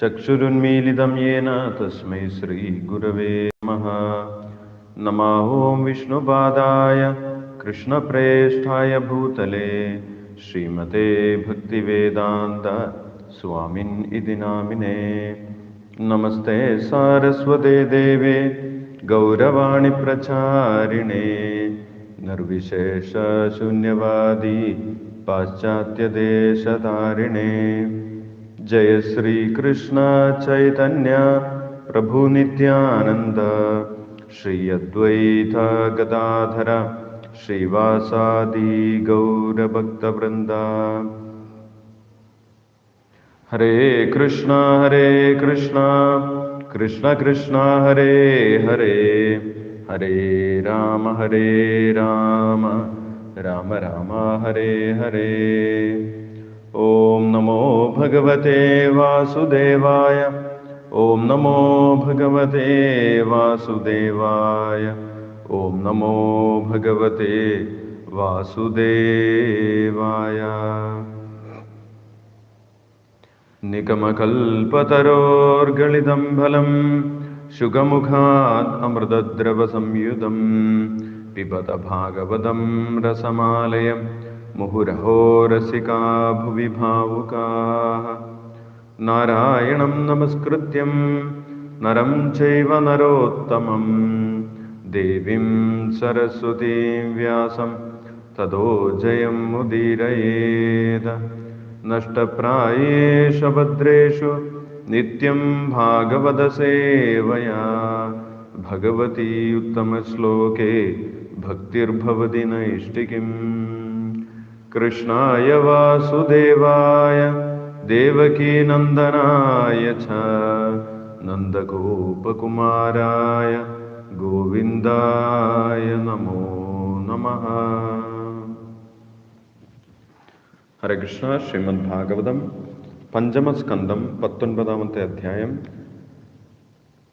चक्षुरुन्मीलितं येन तस्मै श्रीगुरवे नमः। नमः ॐ विष्णुपादाय कृष्णप्रेष्ठाय भूतले। श्रीमते भक्तिवेदान्त स्वामिन् इति नामिने। नमस्ते सारस्वते देवे गौरवाणि प्रचारिणे। निर्विशेषशून्यवादी पाश्चात्यदेशतारिणे जय श्रीकृष्ण चैतन्य प्रभुनित्यानन्द श्री अद्वैत गदाधर श्रीवासादि गौरभक्तवृन्दा। हरे कृष्ण हरे कृष्ण कृष्ण कृष्ण हरे हरे। हरे राम हरे राम राम राम हरे हरे ॐ नमो भगवते वासुदेवाय। ॐ नमो भगवते वासुदेवाय। ॐ नमो भगवते वासुदेवाय। निगमकल्पतरोर्गलितं फलं शुगमुखात् अमृतद्रवसंयुतं पिबत भागवतं रसमालयं मुहुरहो रसिका भुवि भावुकाः नारायणं नमस्कृत्यं नरं चैव नरोत्तमं। देवीं सरस्वतीं व्यासं ततो जयं मुदीरयेत् नष्टप्रायेषु भद्रेषु नित्यं भागवतसेवया। भगवती उत्तमश्लोके भक्तिर्भवति नैष्टिकीम् कृष्णाय वासुदेवाय देवकीनन्दनाय च नन्दगोपकुमाराय गोविन्दाय नमो नमः ഹരേ കൃഷ്ണ ശ്രീമദ് ഭാഗവതം പഞ്ചമസ്കന്ധം പത്തൊൻപതാമത്തെ അധ്യായം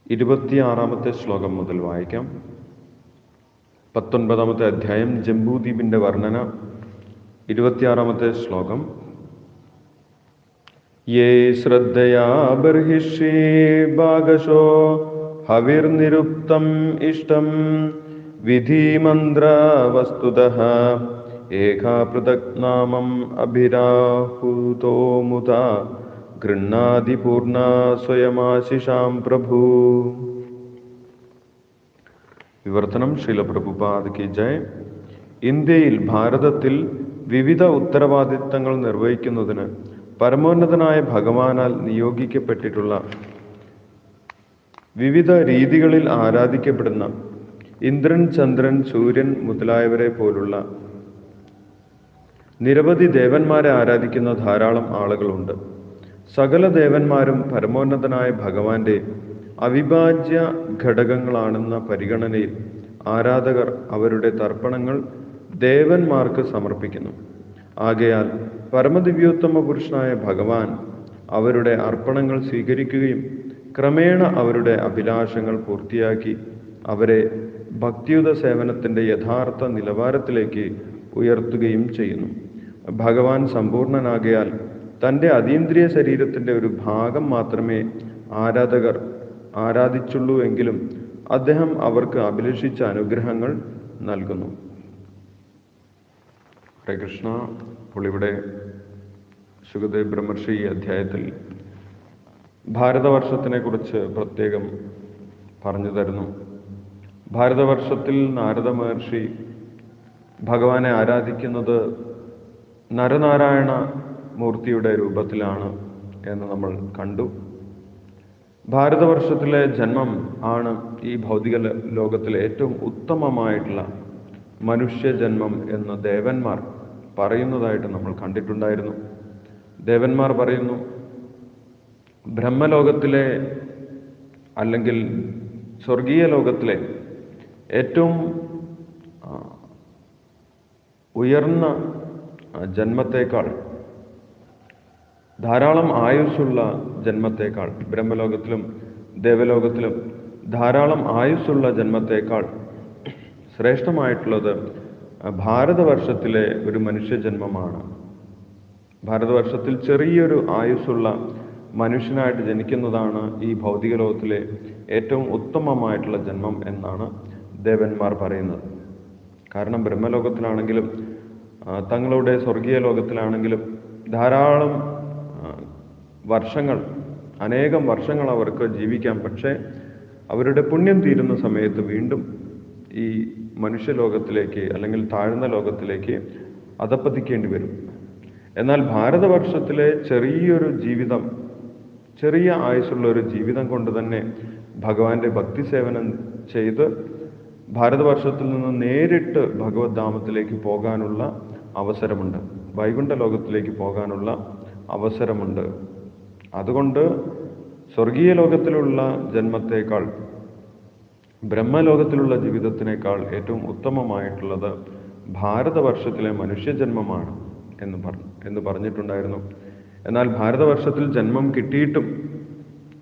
ഇരുപത്തിയാറാമത്തെ ശ്ലോകം മുതൽ വായിക്കാം പത്തൊൻപതാമത്തെ അധ്യായം ജംബൂദ്വീപിന്റെ വർണ്ണന ഇരുപത്തിയാറാമത്തെ ശ്ലോകം. യേ ശ്രദ്ധയാ ബർഹിഷേ ഭാഗശോ ഹവിർനിരുക്തം ഇഷ്ടം വിധിമന്ത്ര വസ്തുത ഏകാ പൃഥക് നാമം അഭിരാഹുതോ മുത ഗൃഹാതി സ്വയമാശിഷാം പ്രഭു. വിവർത്തനം ശീലപ്രഭുപാദ് കി ജയ്. ഇന്ത്യയിൽ ഭാരതത്തിൽ വിവിധ ഉത്തരവാദിത്തങ്ങൾ നിർവഹിക്കുന്നതിന് പരമോന്നതനായ ഭഗവാനാൽ നിയോഗിക്കപ്പെട്ടിട്ടുള്ള വിവിധ രീതികളിൽ ആരാധിക്കപ്പെടുന്ന ഇന്ദ്രൻ ചന്ദ്രൻ സൂര്യൻ മുതലായവരെ പോലുള്ള നിരവധി ദേവന്മാരെ ആരാധിക്കുന്ന ധാരാളം ആളുകളുണ്ട്. സകല ദേവന്മാരും പരമോന്നതനായ ഭഗവാന്റെ അവിഭാജ്യ ഘടകങ്ങളാണെന്ന പരിഗണനയിൽ ആരാധകർ അവരുടെ തർപ്പണങ്ങൾ ദേവന്മാർക്ക് സമർപ്പിക്കുന്നു. ആകയാൽ പരമദിവ്യോത്തമ പുരുഷനായ ഭഗവാൻ അവരുടെ അർപ്പണങ്ങൾ സ്വീകരിക്കുകയും ക്രമേണ അവരുടെ അഭിലാഷങ്ങൾ പൂർത്തിയാക്കി അവരെ ഭക്തിയുത സേവനത്തിന്റെ യഥാർത്ഥ നിലവാരത്തിലേക്ക് ഉയർത്തുകയും ചെയ്യുന്നു. ഭഗവാൻ സമ്പൂർണനാകയാൽ തന്റെ അതീന്ദ്രിയ ശരീരത്തിന്റെ ഒരു ഭാഗം മാത്രമേ ആരാധകർ ആരാധിച്ചുള്ളൂ എങ്കിലും അദ്ദേഹം അവർക്ക് അഭിലഷിച്ച അനുഗ്രഹങ്ങൾ നൽകുന്നു. ഹരേ കൃഷ്ണ അപ്പോൾ ഇവിടെ സുഖദേവ് ബ്രഹ്മർഷി ഈ അധ്യായത്തിൽ ഭാരതവർഷത്തിനെ കുറിച്ച് പ്രത്യേകം പറഞ്ഞു തരുന്നു. ഭാരതവർഷത്തിൽ നാരദ മഹർഷി ഭഗവാനെ ആരാധിക്കുന്നത് നരനാരായണ മൂർത്തിയുടെ രൂപത്തിലാണ് എന്ന് നമ്മൾ കണ്ടു. ഭാരതവർഷത്തിലെ ജന്മം ആണ് ഈ ഭൗതിക ലോകത്തിലെ ഏറ്റവും ഉത്തമമായിട്ടുള്ള മനുഷ്യജന്മം എന്ന് ദേവന്മാർ പറയുന്നതായിട്ട് നമ്മൾ കണ്ടിട്ടുണ്ടായിരുന്നു. ദേവന്മാർ പറയുന്നു ബ്രഹ്മലോകത്തിലെ അല്ലെങ്കിൽ സ്വർഗീയ ലോകത്തിലെ ഏറ്റവും ഉയർന്ന ജന്മത്തേക്കാൾ ധാരാളം ആയുസ്സുള്ള ജന്മത്തേക്കാൾ ബ്രഹ്മലോകത്തിലും ദേവലോകത്തിലും ധാരാളം ആയുസ്സുള്ള ജന്മത്തേക്കാൾ ശ്രേഷ്ഠമായിട്ടുള്ളത് ഭാരതവർഷത്തിലെ ഒരു മനുഷ്യജന്മമാണ്. ഭാരതവർഷത്തിൽ ചെറിയൊരു ആയുസ്സുള്ള മനുഷ്യനായിട്ട് ജനിക്കുന്നതാണ് ഈ ഭൗതിക ലോകത്തിലെ ഏറ്റവും ഉത്തമമായിട്ടുള്ള ജന്മം എന്നാണ് ദേവന്മാർ പറയുന്നത്. കാരണം ബ്രഹ്മലോകത്തിലാണെങ്കിലും തങ്ങളുടെ സ്വർഗീയ ലോകത്തിലാണെങ്കിലും ധാരാളം വർഷങ്ങൾ അനേകം വർഷങ്ങൾ അവർക്ക് ജീവിക്കാം. പക്ഷേ അവരുടെ പുണ്യം തീരുന്ന സമയത്ത് വീണ്ടും ഈ മനുഷ്യലോകത്തിലേക്ക് അല്ലെങ്കിൽ താഴ്ന്ന ലോകത്തിലേക്ക് അതപ്പതിക്കേണ്ടി വരും. എന്നാൽ ഭാരതവർഷത്തിലെ ചെറിയൊരു ജീവിതം ചെറിയ ആയുസ്സുള്ള ഒരു ജീവിതം കൊണ്ട് തന്നെ ഭഗവാന്റെ ഭക്തി സേവനം ചെയ്ത് ഭാരതവർഷത്തിൽ നിന്ന് നേരിട്ട് ഭഗവത് ധാമത്തിലേക്ക് പോകാനുള്ള അവസരമുണ്ട്. വൈകുണ്ഠ ലോകത്തിലേക്ക് പോകാനുള്ള അവസരമുണ്ട്. അതുകൊണ്ട് സ്വർഗീയ ലോകത്തിലുള്ള ജന്മത്തേക്കാൾ ബ്രഹ്മലോകത്തിലുള്ള ജീവിതത്തിനേക്കാൾ ഏറ്റവും ഉത്തമമായിട്ടുള്ളത് ഭാരതവർഷത്തിലെ മനുഷ്യജന്മമാണ് എന്ന് പറഞ്ഞു എന്ന് പറഞ്ഞിട്ടുണ്ടായിരുന്നു. എന്നാൽ ഭാരതവർഷത്തിൽ ജന്മം കിട്ടിയിട്ടും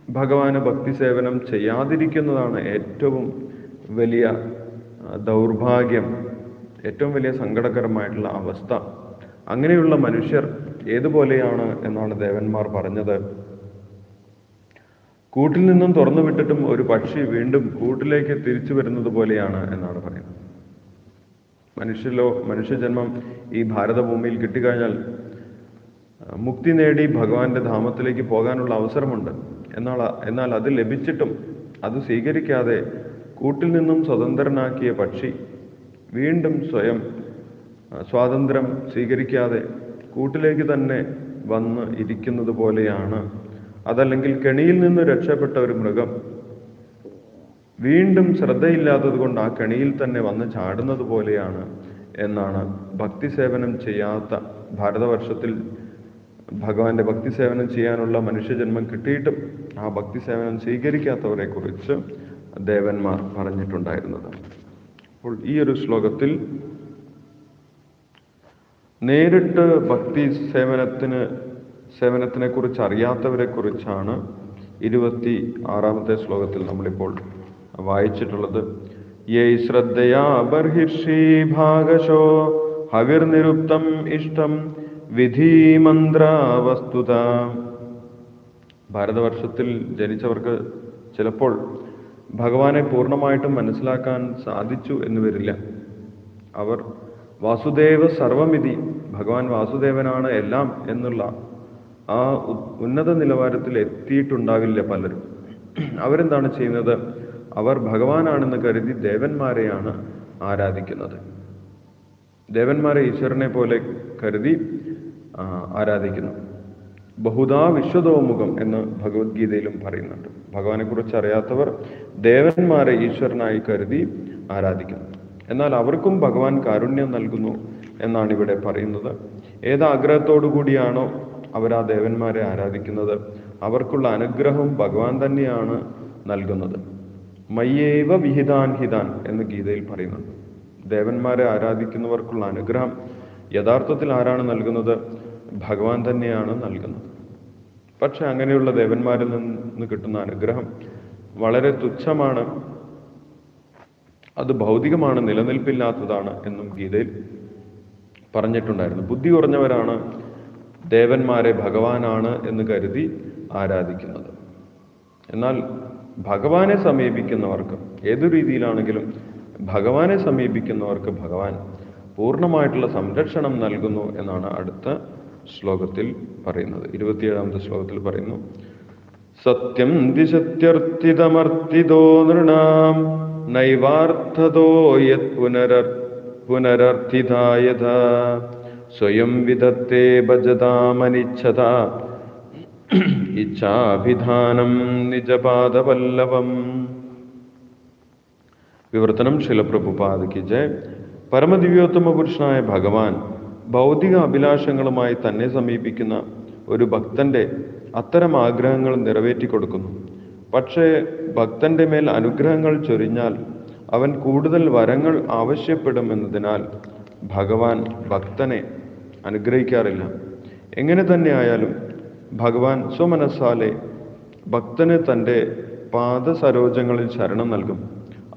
ഭഗവാന് ഭക്തി സേവനം ചെയ്യാതിരിക്കുന്നതാണ് ഏറ്റവും വലിയ ദൗർഭാഗ്യം ഏറ്റവും വലിയ സങ്കടകരമായിട്ടുള്ള അവസ്ഥ. അങ്ങനെയുള്ള മനുഷ്യർ ഏതുപോലെയാണ് എന്നാണ് ദേവന്മാർ പറഞ്ഞത്. കൂട്ടിൽ നിന്നും തുറന്നു വിട്ടിട്ടും ഒരു പക്ഷി വീണ്ടും കൂട്ടിലേക്ക് തിരിച്ചു വരുന്നത് പോലെയാണ് എന്നാണ് പറയുന്നത്. മനുഷ്യലോ മനുഷ്യജന്മം ഈ ഭാരതഭൂമിയിൽ കിട്ടിക്കഴിഞ്ഞാൽ മുക്തി നേടി ഭഗവാന്റെ ധാമത്തിലേക്ക് പോകാനുള്ള അവസരമുണ്ട്. എന്നാൽ എന്നാൽ അത് ലഭിച്ചിട്ടും അത് സ്വീകരിക്കാതെ കൂട്ടിൽ നിന്നും സ്വതന്ത്രനാക്കിയ പക്ഷി വീണ്ടും സ്വയം സ്വാതന്ത്ര്യം സ്വീകരിക്കാതെ കൂട്ടിലേക്ക് തന്നെ വന്ന് ഇരിക്കുന്നത് പോലെയാണ് അതല്ലെങ്കിൽ കെണിയിൽ നിന്ന് രക്ഷപ്പെട്ട ഒരു മൃഗം. വീണ്ടും ശ്രദ്ധയില്ലാത്തത് കൊണ്ട് ആ കെണിയിൽ തന്നെ വന്ന് ചാടുന്നത് പോലെയാണ് എന്നാണ് ഭക്തി സേവനം ചെയ്യാത്ത ഭാരതവർഷത്തിൽ ഭഗവാന്റെ ഭക്തി സേവനം ചെയ്യാനുള്ള മനുഷ്യജന്മം കിട്ടിയിട്ടും ആ ഭക്തി സേവനം സ്വീകരിക്കാത്തവരെ കുറിച്ച് ദേവന്മാർ പറഞ്ഞിട്ടുണ്ടായിരുന്നത്. അപ്പോൾ ഈ ഒരു ശ്ലോകത്തിൽ നേരിട്ട് ഭക്തി സേവനത്തിന് സേവനത്തിനെ കുറിച്ച് അറിയാത്തവരെ കുറിച്ചാണ് ഇരുപത്തി ആറാമത്തെ ശ്ലോകത്തിൽ നമ്മളിപ്പോൾ വായിച്ചിട്ടുള്ളത്. യൈ ശ്രദ്ധയാ ബർഹിർഷി ഭാഗശോ ഹവിർനിരുപ്തം ഇഷ്ടം വിധീമന്ത്ര വസ്തുത ഭാരതവർഷത്തിൽ ജനിച്ചവർക്ക് ചിലപ്പോൾ ഭഗവാനെ പൂർണമായിട്ടും മനസ്സിലാക്കാൻ സാധിച്ചു എന്ന് വരില്ല. അവർ വാസുദേവ സർവമിതി ഭഗവാൻ വാസുദേവനാണ് എല്ലാം എന്നുള്ള ആ ഉന്നത നിലവാരത്തിൽ എത്തിയിട്ടുണ്ടാവില്ല പലരും. അവരെന്താണ് ചെയ്യുന്നത്? അവർ ഭഗവാനാണെന്ന് കരുതി ദേവന്മാരെയാണ് ആരാധിക്കുന്നത്. ദേവന്മാരെ ഈശ്വരനെ പോലെ കരുതി ആരാധിക്കുന്നു. ബഹുദാ വിശ്വതോമുഖം എന്ന് ഭഗവത്ഗീതയിലും പറയുന്നുണ്ട്. ഭഗവാനെ കുറിച്ച് അറിയാത്തവർ ദേവന്മാരെ ഈശ്വരനായി കരുതി ആരാധിക്കുന്നു. എന്നാൽ അവർക്കും ഭഗവാൻ കാരുണ്യം നൽകുന്നു എന്നാണ് ഇവിടെ പറയുന്നത്. ഏത് ആഗ്രഹത്തോടു കൂടിയാണോ അവർ ആ ദേവന്മാരെ ആരാധിക്കുന്നത്. അവർക്കുള്ള അനുഗ്രഹം ഭഗവാൻ തന്നെയാണ് നൽകുന്നത്. മയ്യേവ വിഹിതാൻ ഹിതാൻ എന്ന് ഗീതയിൽ പറയുന്നുണ്ട്. ദേവന്മാരെ ആരാധിക്കുന്നവർക്കുള്ള അനുഗ്രഹം യഥാർത്ഥത്തിൽ ആരാണ് നൽകുന്നത്? ഭഗവാൻ തന്നെയാണ് നൽകുന്നത്. പക്ഷെ അങ്ങനെയുള്ള ദേവന്മാരിൽ നിന്ന് കിട്ടുന്ന അനുഗ്രഹം വളരെ തുച്ഛമാണ്. അത് ഭൗതികമാണ് നിലനിൽപ്പില്ലാത്തതാണ് എന്നും ഗീതയിൽ പറഞ്ഞിട്ടുണ്ടായിരുന്നു. ബുദ്ധി കുറഞ്ഞവരാണ് ദേവന്മാരെ ഭഗവാനാണ് എന്ന് കരുതി ആരാധിക്കുന്നത്. എന്നാൽ ഭഗവാനെ സമീപിക്കുന്നവർക്ക് ഏതു രീതിയിലാണെങ്കിലും ഭഗവാനെ സമീപിക്കുന്നവർക്ക് ഭഗവാൻ പൂർണമായിട്ടുള്ള സംരക്ഷണം നൽകുന്നു എന്നാണ് അടുത്ത ശ്ലോകത്തിൽ പറയുന്നത്. ഇരുപത്തിയേഴാമത്തെ ശ്ലോകത്തിൽ പറയുന്നു സത്യം ദിശത്യർത്ഥിതമർത്ഥിതോ നൃണാം നൈവാർത്ഥതോ യത് പുനരർ പുനരർത്ഥിതായഥ സ്വയം വിധത്തെ ഭജതാമനിച്ഛത. ഇച്ഛാഭിധാനം നിജപാദപല്ലവം വിവർത്തനം ശിലപ്രഭുപാദയ്ക്ക് ജയ്. പരമദിവ്യോത്തമ പുരുഷനായ ഭഗവാൻ ഭൗതിക അഭിലാഷങ്ങളുമായി തന്നെ സമീപിക്കുന്ന ഒരു ഭക്തന്റെ അത്തരം ആഗ്രഹങ്ങൾ നിറവേറ്റി കൊടുക്കുന്നു പക്ഷേ ഭക്തന്റെ മേൽ അനുഗ്രഹങ്ങൾ ചൊരിഞ്ഞാൽ അവൻ കൂടുതൽ വരങ്ങൾ ആവശ്യപ്പെടുമെന്നതിനാൽ ഭഗവാൻ ഭക്തനെ അനുഗ്രഹിക്കാറില്ല. എങ്ങനെ തന്നെ ആയാലും ഭഗവാൻ സ്വമനസ്സാലെ ഭക്തന് തന്റെ പാദസരോജങ്ങളിൽ ശരണം നൽകും.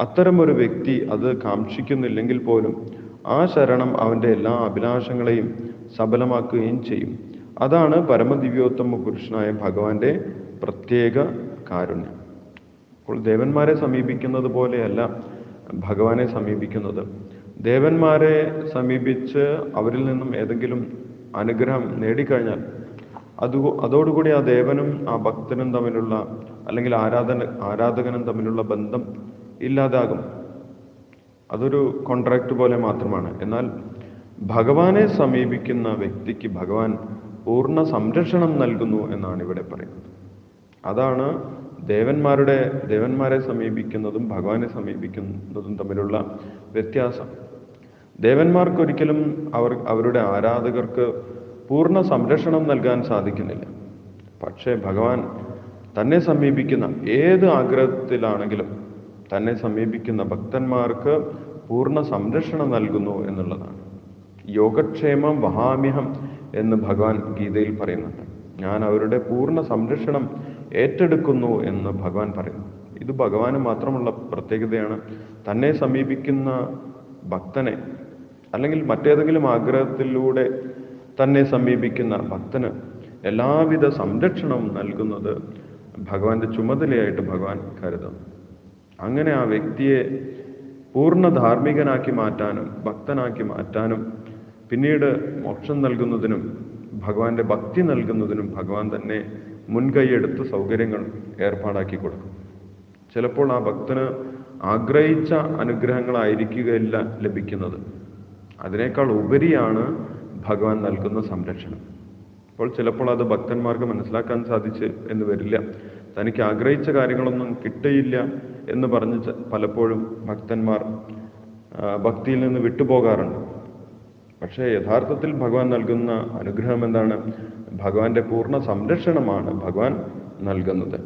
അത്തരമൊരു വ്യക്തി അത് കാക്ഷിക്കുന്നില്ലെങ്കിൽ പോലും ആ ശരണം അവന്റെ എല്ലാ അഭിലാഷങ്ങളെയും സഫലമാക്കുകയും ചെയ്യും. അതാണ് പരമദിവ്യോത്തമ പുരുഷനായ ഭഗവാന്റെ പ്രത്യേക കാരുണ്യം. അപ്പോൾ ദേവന്മാരെ സമീപിക്കുന്നത് പോലെയല്ല ഭഗവാനെ സമീപിക്കുന്നത്. ദേവന്മാരെ സമീപിച്ച് അവരിൽ നിന്നും ഏതെങ്കിലും അനുഗ്രഹം നേടിക്കഴിഞ്ഞാൽ അത് അതോടുകൂടി ആ ദേവനും ആ ഭക്തനും തമ്മിലുള്ള അല്ലെങ്കിൽ ആരാധന ആരാധകനും തമ്മിലുള്ള ബന്ധം ഇല്ലാതാകും. അതൊരു കോൺട്രാക്ട് പോലെ മാത്രമാണ്. എന്നാൽ ഭഗവാനെ സമീപിക്കുന്ന വ്യക്തിക്ക് ഭഗവാൻ പൂർണ സംരക്ഷണം നൽകുന്നു എന്നാണ് ഇവിടെ പറയുന്നത്. അതാണ് ദേവന്മാരുടെ ദേവന്മാരെ സമീപിക്കുന്നതും ഭഗവാനെ സമീപിക്കുന്നതും തമ്മിലുള്ള വ്യത്യാസം. ദേവന്മാർക്കൊരിക്കലും അവർ അവരുടെ ആരാധകർക്ക് പൂർണ സംരക്ഷണം നൽകാൻ സാധിക്കുന്നില്ല. പക്ഷേ ഭഗവാൻ തന്നെ സമീപിക്കുന്ന ഏത് ആഗ്രഹത്തിലാണെങ്കിലും തന്നെ സമീപിക്കുന്ന ഭക്തന്മാർക്ക് പൂർണ സംരക്ഷണം നൽകുന്നു എന്നുള്ളതാണ്. യോഗക്ഷേമം വഹാമ്യഹം എന്ന് ഭഗവാൻ ഗീതയിൽ പറയുന്നുണ്ട്. ഞാൻ അവരുടെ പൂർണ സംരക്ഷണം ഏറ്റെടുക്കുന്നു എന്ന് ഭഗവാൻ പറയുന്നു. ഇത് ഭഗവാന് മാത്രമുള്ള പ്രത്യേകതയാണ്. തന്നെ സമീപിക്കുന്ന ഭക്തനെ അല്ലെങ്കിൽ മറ്റേതെങ്കിലും ആഗ്രഹത്തിലൂടെ തന്നെ സമീപിക്കുന്ന ഭക്തന് എല്ലാവിധ സംരക്ഷണവും നൽകുന്നത് ഭഗവാന്റെ ചുമതലയായിട്ട് ഭഗവാൻ കരുതുന്നു. അങ്ങനെ ആ വ്യക്തിയെ പൂർണ ധാർമ്മികനാക്കി മാറ്റാനും ഭക്തനാക്കി മാറ്റാനും പിന്നീട് മോക്ഷം നൽകുന്നതിനും ഭഗവാന്റെ ഭക്തി നൽകുന്നതിനും ഭഗവാൻ തന്നെ മുൻകൈയെടുത്ത് സൗകര്യങ്ങൾ ഏർപ്പാടാക്കി കൊടുക്കും. ചിലപ്പോൾ ആ ഭക്തന് ആഗ്രഹിച്ച അനുഗ്രഹങ്ങളായിരിക്കുകയില്ല ലഭിക്കുന്നത്. അതിനേക്കാൾ ഉപരിയാണ് ഭഗവാൻ നൽകുന്ന സംരക്ഷണം. അപ്പോൾ ചിലപ്പോൾ അത് ഭക്തന്മാർക്ക് മനസ്സിലാക്കാൻ സാധിച്ച് എന്ന് വരില്ല. തനിക്ക് ആഗ്രഹിച്ച കാര്യങ്ങളൊന്നും കിട്ടിയില്ല എന്ന് പറഞ്ഞ് പലപ്പോഴും ഭക്തന്മാർ ഭക്തിയിൽ നിന്ന് വിട്ടുപോകാറുണ്ട്. പക്ഷേ യഥാർത്ഥത്തിൽ ഭഗവാൻ നൽകുന്ന അനുഗ്രഹം എന്താണ്? ഭഗവാന്റെ പൂർണ സംരക്ഷണമാണ് ഭഗവാൻ നൽകുന്നത്.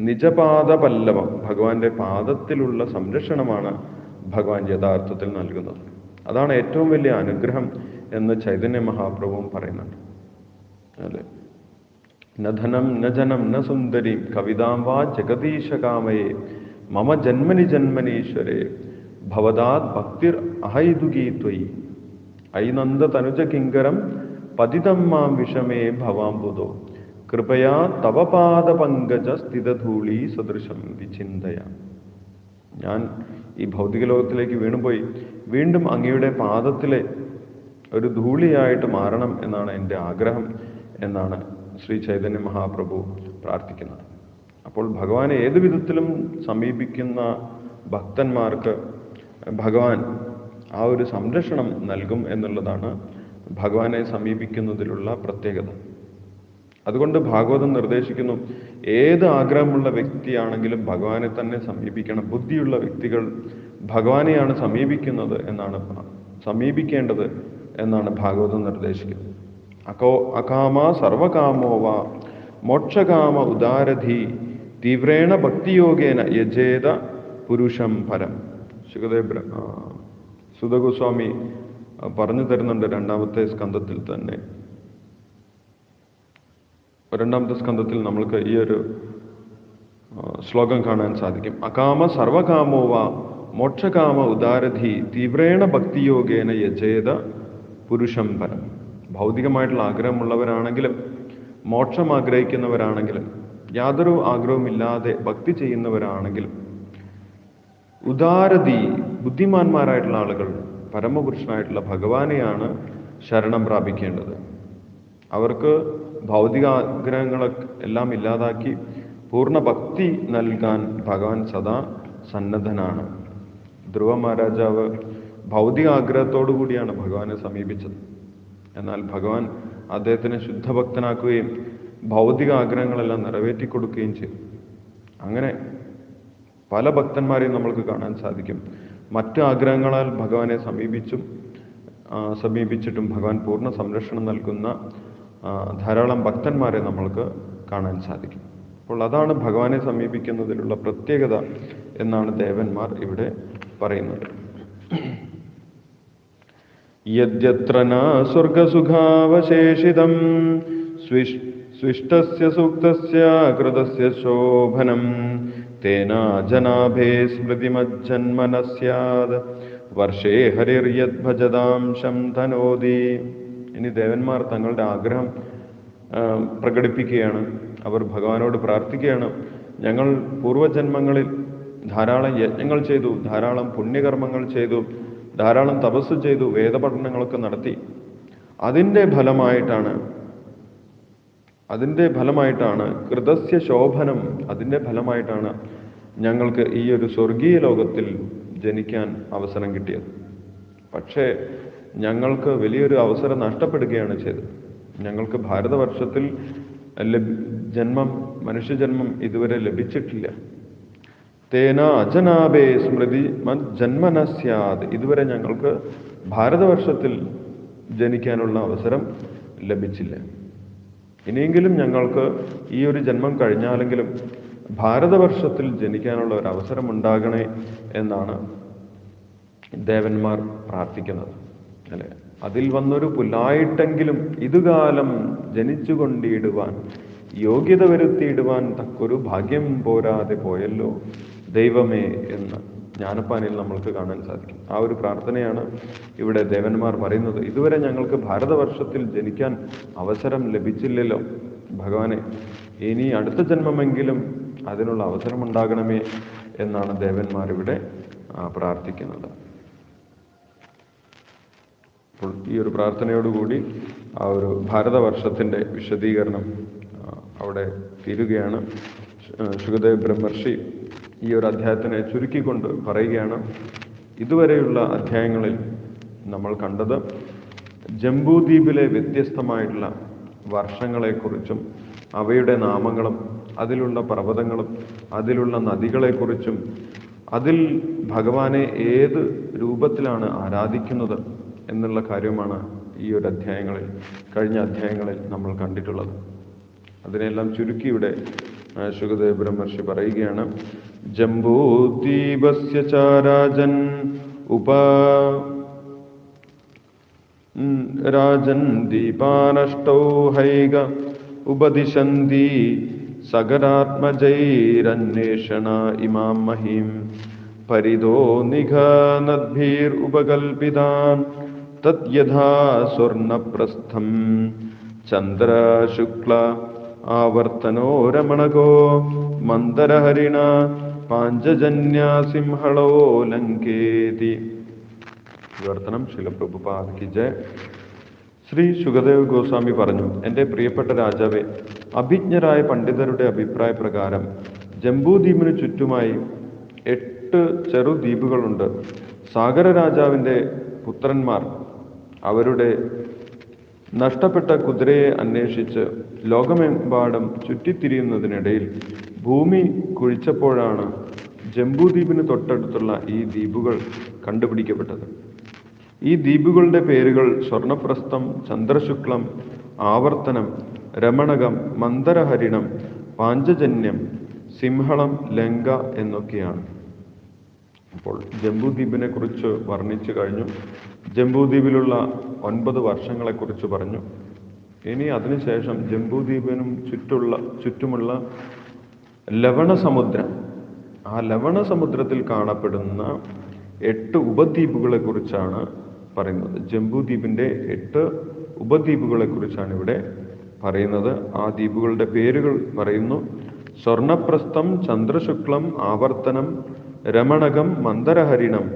നിജപാദ പല്ലവം ഭഗവാന്റെ പാദത്തിലുള്ള സംരക്ഷണമാണ് ഭഗവാൻ യഥാർത്ഥത്തിൽ നൽകുന്നത്. അതാണ് ഏറ്റവും വലിയ അനുഗ്രഹം എന്ന് ചൈതന്യ മഹാപ്രഭുവും പറയുന്നുണ്ട്. അതെ ന ധനം ന സുന്ദരീം കവിതാം വാ ജഗദീശകാമയെ മമ ജന്മനി ജന്മനീശ്വരെ ഭവതാത് ഭക്തിർ അഹൈതുകീ ത്വയി ഐനന്ദ തനുജ കിങ്കരം പതിതം മാം വിഷമേ ഭവാംബുദോ കൃപയാ തവ പാദ പങ്കജ സ്ഥിതധൂളി സദൃശം വിചിന്തയ. ഞാൻ ഈ ഭൗതിക ലോകത്തിലേക്ക് വീണുപോയി. വീണ്ടും അങ്ങയുടെ പാദത്തിലെ ഒരു ധൂളിയായിട്ട് മാറണം എന്നാണ് എന്റെ ആഗ്രഹം എന്നാണ് ശ്രീ ചൈതന്യ മഹാപ്രഭു പ്രാർത്ഥിക്കുന്നത്. അപ്പോൾ ഭഗവാനെ ഏത് വിധത്തിലും സമീപിക്കുന്ന ഭക്തന്മാർക്ക് ഭഗവാൻ ആ ഒരു സംരക്ഷണം നൽകും എന്നുള്ളതാണ് ഭഗവാനെ സമീപിക്കുന്നതിലുള്ള പ്രത്യേകത. അതുകൊണ്ട് ഭാഗവതം നിർദ്ദേശിക്കുന്നു ഏത് ആഗ്രഹമുള്ള വ്യക്തിയാണെങ്കിലും ഭഗവാനെ തന്നെ സമീപിക്കണം. ബുദ്ധിയുള്ള വ്യക്തികൾ ഭഗവാനെയാണ് സമീപിക്കുന്നത് എന്നാണ് സമീപിക്കേണ്ടത് എന്നാണ് ഭാഗവതം നിർദ്ദേശിക്കുന്നത്. അകോ അകാമ സർവകാമോവ മോക്ഷകാമ ഉദാരധി തീവ്രേണ ഭക്തിയോഗേന യജേത പുരുഷം പരം. സുഖദേവ് സുധഗോസ്വാമി പറഞ്ഞു തരുന്നുണ്ട് രണ്ടാമത്തെ സ്കന്ധത്തിൽ തന്നെ. രണ്ടാമത്തെ സ്കന്ധത്തിൽ നമ്മൾക്ക് ഈ ഒരു ശ്ലോകം കാണാൻ സാധിക്കും. അകാമ സർവകാമോവ മോക്ഷകാമ ഉദാരധി തീവ്രേണ ഭക്തിയോഗേന യജേത പുരുഷം പരം. ഭൗതികമായിട്ടുള്ള ആഗ്രഹമുള്ളവരാണെങ്കിലും മോക്ഷം ആഗ്രഹിക്കുന്നവരാണെങ്കിലും യാതൊരു ആഗ്രഹവുമില്ലാതെ ഭക്തി ചെയ്യുന്നവരാണെങ്കിലും ഉദാരതി ബുദ്ധിമാന്മാരായിട്ടുള്ള ആളുകൾ പരമപുരുഷനായിട്ടുള്ള ഭഗവാനെയാണ് ശരണം പ്രാപിക്കേണ്ടത്. അവർക്ക് ഭൗതിക ആഗ്രഹങ്ങളൊക്കെ എല്ലാം ഇല്ലാതാക്കി പൂർണ ഭക്തി നൽകാൻ ഭഗവാൻ സദാ സന്നദ്ധനാണ്. ധ്രുവ മഹാരാജാവ് ഭൗതിക ആഗ്രഹത്തോടു കൂടിയാണ് ഭഗവാനെ സമീപിച്ചത്. എന്നാൽ ഭഗവാൻ അദ്ദേഹത്തിനെ ശുദ്ധഭക്തനാക്കുകയും ഭൗതിക ആഗ്രഹങ്ങളെല്ലാം നിറവേറ്റി കൊടുക്കുകയും ചെയ്തു. അങ്ങനെ പല ഭക്തന്മാരെയും നമ്മൾക്ക് കാണാൻ സാധിക്കും. മറ്റ് ആഗ്രഹങ്ങളാൽ ഭഗവാനെ സമീപിച്ചും സമീപിച്ചിട്ടും ഭഗവാൻ പൂർണ സംരക്ഷണം നൽകുന്ന ധാരാളം ഭക്തന്മാരെ നമ്മൾക്ക് കാണാൻ സാധിക്കും. അപ്പോൾ അതാണ് ഭഗവാനെ സമീപിക്കുന്നതിലുള്ള പ്രത്യേകത എന്നാണ് ദേവന്മാർ ഇവിടെ പറയുന്നത്. യദ്യത്ര സ്വർഗസുഖാവശേഷിതം സ്വിഷ് സ്വിഷ്ടസ്യ സൂക്തസ്യ കൃതസ്യ ശോഭനം. തേന ജനാഭേ സ്മൃതിമജ്ജന്മന സാദ് വർഷേ ഹരിർയദ്ഭജതാംശം ധനോദി ഇനി ദേവന്മാർ തങ്ങളുടെ ആഗ്രഹം പ്രകടിപ്പിക്കുകയാണ്. അവർ ഭഗവാനോട് പ്രാർത്ഥിക്കുകയാണ്. ഞങ്ങൾ പൂർവജന്മങ്ങളിൽ ധാരാളം യജ്ഞങ്ങൾ ചെയ്തു ധാരാളം പുണ്യകർമ്മങ്ങൾ ചെയ്തു ധാരാളം തപസ് ചെയ്തു വേദപഠനങ്ങളൊക്കെ നടത്തി. അതിന്റെ ഫലമായിട്ടാണ് അതിന്റെ ഫലമായിട്ടാണ് കൃതസ്യ ശോഭനം. അതിന്റെ ഫലമായിട്ടാണ് ഞങ്ങൾക്ക് ഈ ഒരു സ്വർഗീയ ലോകത്തിൽ ജനിക്കാൻ അവസരം കിട്ടിയത്. പക്ഷേ ഞങ്ങൾക്ക് വലിയൊരു അവസരം നഷ്ടപ്പെടുകയാണ് ചെയ്തത്. ഞങ്ങൾക്ക് ഭാരതവർഷത്തിൽ ജന്മം മനുഷ്യജന്മം ഇതുവരെ ലഭിച്ചിട്ടില്ല. തേന അജനാബേ സ്മൃതി ജന്മന സ്യാത്. ഇതുവരെ ഞങ്ങൾക്ക് ഭാരതവർഷത്തിൽ ജനിക്കാനുള്ള അവസരം ലഭിച്ചില്ല. ഇനിയെങ്കിലും ഞങ്ങൾക്ക് ഈ ഒരു ജന്മം കഴിഞ്ഞാലെങ്കിലും ഭാരതവർഷത്തിൽ ജനിക്കാനുള്ള ഒരു അവസരം ഉണ്ടാകണേ എന്നാണ് ദേവന്മാർ പ്രാർത്ഥിക്കുന്നത്. അല്ലെ? അതിൽ വന്നൊരു പുല്ലായിട്ടെങ്കിലും ഇതുകാലം ജനിച്ചുകൊണ്ടിടുവാൻ യോഗ്യത വരുത്തിയിടുവാൻ തക്കൊരു ഭാഗ്യം പോരാതെ പോയല്ലോ ദൈവമേ എന്ന്. ജ്ഞാനപ്പാനിൽ നമ്മൾക്ക് കാണാൻ സാധിക്കും ആ ഒരു പ്രാർത്ഥനയാണ് ഇവിടെ ദേവന്മാർ പറയുന്നത് ഇതുവരെ ഞങ്ങൾക്ക് ഭാരതവർഷത്തിൽ ജനിക്കാൻ അവസരം ലഭിച്ചില്ലല്ലോ ഭഗവാനെ ഇനി അടുത്ത ജന്മമെങ്കിലും അതിനുള്ള അവസരമുണ്ടാകണമേ എന്നാണ് ദേവന്മാർ ഇവിടെ പ്രാർത്ഥിക്കുന്നത് അപ്പോൾ ഈ ഒരു പ്രാർത്ഥനയോടുകൂടി ആ ഒരു ഭാരതവർഷത്തിന്റെ വിശദീകരണം അവിടെ തീരുകയാണ് സുഖദേവ് ബ്രഹ്മർഷി ഈ ഒരു അധ്യായത്തിനെ ചുരുക്കിക്കൊണ്ട് പറയുകയാണ്. ഇതുവരെയുള്ള അധ്യായങ്ങളിൽ നമ്മൾ കണ്ടത് ജംബൂദ്വീപിലെ വ്യത്യസ്തമായിട്ടുള്ള വർഷങ്ങളെക്കുറിച്ചും അവയുടെ നാമങ്ങളും അതിലുള്ള പർവതങ്ങളും അതിലുള്ള നദികളെക്കുറിച്ചും അതിൽ ഭഗവാനെ ഏത് രൂപത്തിലാണ് ആരാധിക്കുന്നത് എന്നുള്ള കാര്യമാണ് ഈ ഒരു അധ്യായങ്ങളിൽ കഴിഞ്ഞ അധ്യായങ്ങളിൽ നമ്മൾ കണ്ടിട്ടുള്ളത്. അതിനെല്ലാം ചുരുക്കി ഇവിടെ ശുഗദേവ് ബ്രഹ്മർഷി പറയുകയാണ് ജംബൂദ്വീപസ്യ ചാരാജൻ ഉപ ഉം, രാജൻ ദീപാനഷ്ടൗ ഹൈക ഉപദിശന്തി സകരാത്മജൈരന്വേഷണ ഇമാം മഹീം പരിതോ നിഘനദ്ഭിർ ഉപകൽപിതാൻ തദ്യഥാ സ്വർണപ്രസ്ഥം ചന്ദ്രശുക്ല ആവർത്തനോ രമണകോ മന്ദരഹരിണ പാഞ്ചജന്യാസിംഹളോ ലങ്കേതി. വിവർത്തനം ശിലപ്രഭുപാദിക്ക് ജയ. ശ്രീ സുഖദേവ് ഗോസ്വാമി പറഞ്ഞു എന്റെ പ്രിയപ്പെട്ട രാജാവെ അഭിജ്ഞരായ പണ്ഡിതരുടെ അഭിപ്രായ പ്രകാരം ജംബൂദ്വീപിന് ചുറ്റുമായി എട്ട് ചെറു ദ്വീപുകളുണ്ട് സാഗര രാജാവിന്റെ പുത്രന്മാർ അവരുടെ നഷ്ടപ്പെട്ട കുതിരയെ അന്വേഷിച്ച് ലോകമെമ്പാടും ചുറ്റിത്തിരിയുന്നതിനിടയിൽ ഭൂമി കുഴിച്ചപ്പോഴാണ് ജംബൂദ്വീപിന് തൊട്ടടുത്തുള്ള ഈ ദ്വീപുകൾ കണ്ടുപിടിക്കപ്പെട്ടത്. ഈ ദ്വീപുകളുടെ പേരുകൾ സ്വർണപ്രസ്ഥം ചന്ദ്രശുക്ലം ആവർത്തനം രമണകം മന്ദരഹരിണം പാഞ്ചജന്യം സിംഹളം ലങ്ക എന്നൊക്കെയാണ്. അപ്പോൾ ജംബൂദ്വീപിനെ കുറിച്ച് വർണിച്ചു കഴിഞ്ഞു. ജംബൂദ്വീപിലുള്ള ഒൻപത് വർഷങ്ങളെക്കുറിച്ച് പറഞ്ഞു. ഇനി അതിനുശേഷം ജംബൂദ്വീപിനും ചുറ്റുള്ള ചുറ്റുമുള്ള ലവണസമുദ്രം ആ ലവണസമുദ്രത്തിൽ കാണപ്പെടുന്ന എട്ട് ഉപദ്വീപുകളെ കുറിച്ചാണ് പറയുന്നത്. ജംബൂദ്വീപിന്റെ എട്ട് ഉപദ്വീപുകളെ കുറിച്ചാണ് ഇവിടെ പറയുന്നത്. ആ ദ്വീപുകളുടെ പേരുകൾ പറയുന്നു. സ്വർണപ്രസ്ഥം ചന്ദ്രശുക്ലം ആവർത്തനം രമണകം മന്ദരഹരിണം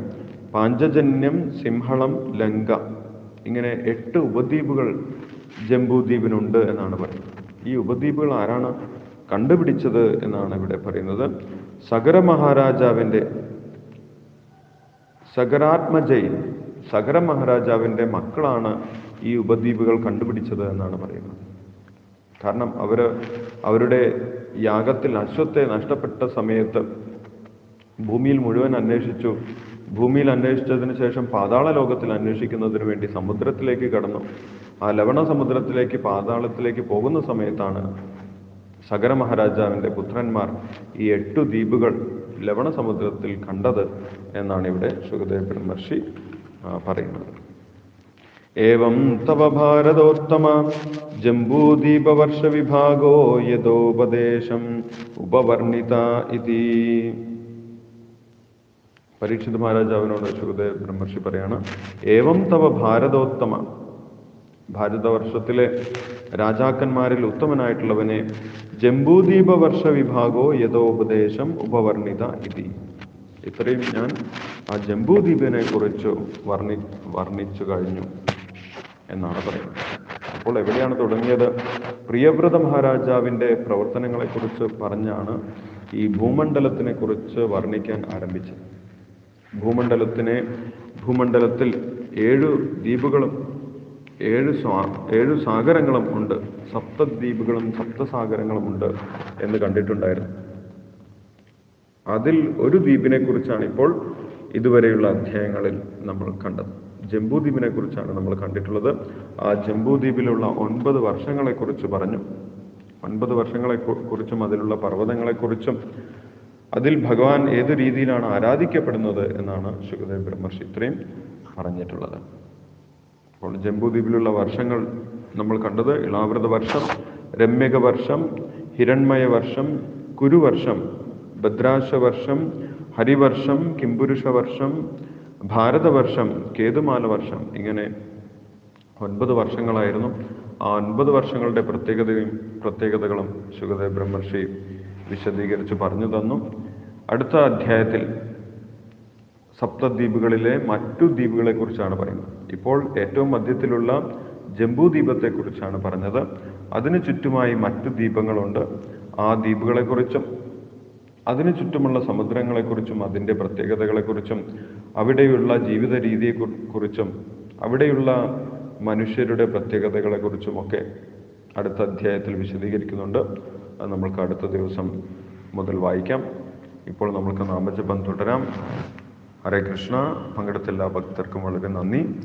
പാഞ്ചജന്യം സിംഹളം ലങ്ക. ഇങ്ങനെ എട്ട് ഉപദ്വീപുകൾ ജംബൂദ്വീപിനുണ്ട് എന്നാണ് പറയുന്നത്. ഈ ഉപദ്വീപുകൾ ആരാണ് കണ്ടുപിടിച്ചത് എന്നാണ് ഇവിടെ പറയുന്നത്. സഗര മഹാരാജാവിന്റെ സഗരാത്മജയിൽ സഗര മഹാരാജാവിന്റെ മക്കളാണ് ഈ ഉപദ്വീപുകൾ കണ്ടുപിടിച്ചത് എന്നാണ് പറയുന്നത്. കാരണം അവർ അവരുടെ യാഗത്തിൽ അശ്വത്തെ നഷ്ടപ്പെട്ട സമയത്ത് ഭൂമിയിൽ മുഴുവൻ അന്വേഷിച്ചു ഭൂമിയിൽ അന്വേഷിച്ചതിന് ശേഷം പാതാള ലോകത്തിൽ അന്വേഷിക്കുന്നതിന് വേണ്ടി സമുദ്രത്തിലേക്ക് കടന്നു. ആ ലവണ സമുദ്രത്തിലേക്ക് പാതാളത്തിലേക്ക് പോകുന്ന സമയത്താണ് സഗര മഹാരാജാവിന്റെ പുത്രന്മാർ ഈ എട്ടു ദ്വീപുകൾ ലവണ സമുദ്രത്തിൽ കണ്ടത് എന്നാണ് ഇവിടെ സുഖദേവ് ബ്രഹ്മർഷി പറയുന്നത്. ഏവം തവ ഭാരതോത്തമ ജംബൂദ്വീപവർഷ വിഭാഗോ യഥോപദേശം ഉപവർണിത ഇതി. പരീക്ഷിത് മഹാരാജാവിനോട് സുഖദേവ് ബ്രഹ്മർഷി പറയാണ് ഏവം തവ ഭാരതോത്തമ. ഭാരതവർഷത്തിലെ രാജാക്കന്മാരിൽ ഉത്തമനായിട്ടുള്ളവനെ ജംബൂദ്വീപ വർഷ വിഭാഗോ യഥോപദേശം ഉപവർണിത ഇതി. ഇത്രയും ഞാൻ ആ ജംബൂദ്വീപിനെ കുറിച്ച് വർണി വർണിച്ചു കഴിഞ്ഞു എന്നാണ് പറയുന്നത്. അപ്പോൾ എവിടെയാണ് തുടങ്ങിയത്? പ്രിയവ്രത മഹാരാജാവിന്റെ പ്രവർത്തനങ്ങളെക്കുറിച്ച് പറഞ്ഞാണ് ഈ ഭൂമണ്ഡലത്തിനെ കുറിച്ച് വർണിക്കാൻ ആരംഭിച്ചത്. ഭൂമണ്ഡലത്തിനെ ഭൂമണ്ഡലത്തിൽ ഏഴു ദ്വീപുകളും ഏഴ് ഏഴു സാഗരങ്ങളും ഉണ്ട്. സപ്തദ്വീപുകളും സപ്തസാഗരങ്ങളും ഉണ്ട് എന്ന് കണ്ടിട്ടുണ്ടായിരുന്നു. അതിൽ ഒരു ദ്വീപിനെ കുറിച്ചാണ് ഇപ്പോൾ ഇതുവരെയുള്ള അധ്യായങ്ങളിൽ നമ്മൾ കണ്ടത്. ജംബൂദ്വീപിനെ കുറിച്ചാണ് നമ്മൾ കണ്ടിട്ടുള്ളത്. ആ ജംബൂദ്വീപിലുള്ള ഒൻപത് വർഷങ്ങളെക്കുറിച്ച് പറഞ്ഞു. ഒൻപത് വർഷങ്ങളെ കുറിച്ചും അതിലുള്ള പർവതങ്ങളെക്കുറിച്ചും അതിൽ ഭഗവാൻ ഏത് രീതിയിലാണ് ആരാധിക്കപ്പെടുന്നത് എന്നാണ് ശുഗദേവ് ബ്രഹ്മർഷി ഇത്രയും പറഞ്ഞിട്ടുള്ളത്. അപ്പോൾ ജംബുദ്വീപിലുള്ള വർഷങ്ങൾ നമ്മൾ കണ്ടത് ഇളാവൃത വർഷം രമ്യക വർഷം ഹിരൺമയ വർഷം കുരുവർഷം ഭദ്രാശ വർഷം ഹരിവർഷം കിംപുരുഷ വർഷം ഭാരതവർഷം കേതുമാല വർഷം ഇങ്ങനെ ഒൻപത് വർഷങ്ങളായിരുന്നു. ആ ഒൻപത് വർഷങ്ങളുടെ പ്രത്യേകതയും പ്രത്യേകതകളും ശുഗദേവ് ബ്രഹ്മർഷി വിശദീകരിച്ച് പറഞ്ഞു തന്നു. അടുത്ത അധ്യായത്തിൽ സപ്തദ്വീപുകളിലെ മറ്റു ദ്വീപുകളെക്കുറിച്ചാണ് പറയുന്നത്. ഇപ്പോൾ ഏറ്റവും മധ്യത്തിലുള്ള ജംബൂ ദ്വീപത്തെക്കുറിച്ചാണ് പറഞ്ഞത്. അതിനു ചുറ്റുമായി മറ്റു ദ്വീപങ്ങളുണ്ട്. ആ ദ്വീപുകളെക്കുറിച്ചും അതിനു ചുറ്റുമുള്ള സമുദ്രങ്ങളെക്കുറിച്ചും അതിന്റെ പ്രത്യേകതകളെക്കുറിച്ചും അവിടെയുള്ള ജീവിത രീതിയെ കുറിച്ചും അവിടെയുള്ള മനുഷ്യരുടെ പ്രത്യേകതകളെക്കുറിച്ചുമൊക്കെ അടുത്ത അധ്യായത്തിൽ വിശദീകരിക്കുന്നുണ്ട്. അത് നമ്മൾക്ക് അടുത്ത ദിവസം മുതൽ വായിക്കാം. ഇപ്പോൾ നമ്മൾക്ക് നാമജപം തുടരാം. ഹരേ കൃഷ്ണ. പങ്കെടുത്ത എല്ലാ ഭക്തർക്കും വളരെ നന്ദി.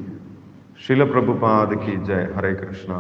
ശിലപ്രഭുപാദ് കി ജയ്. ഹരേ കൃഷ്ണ.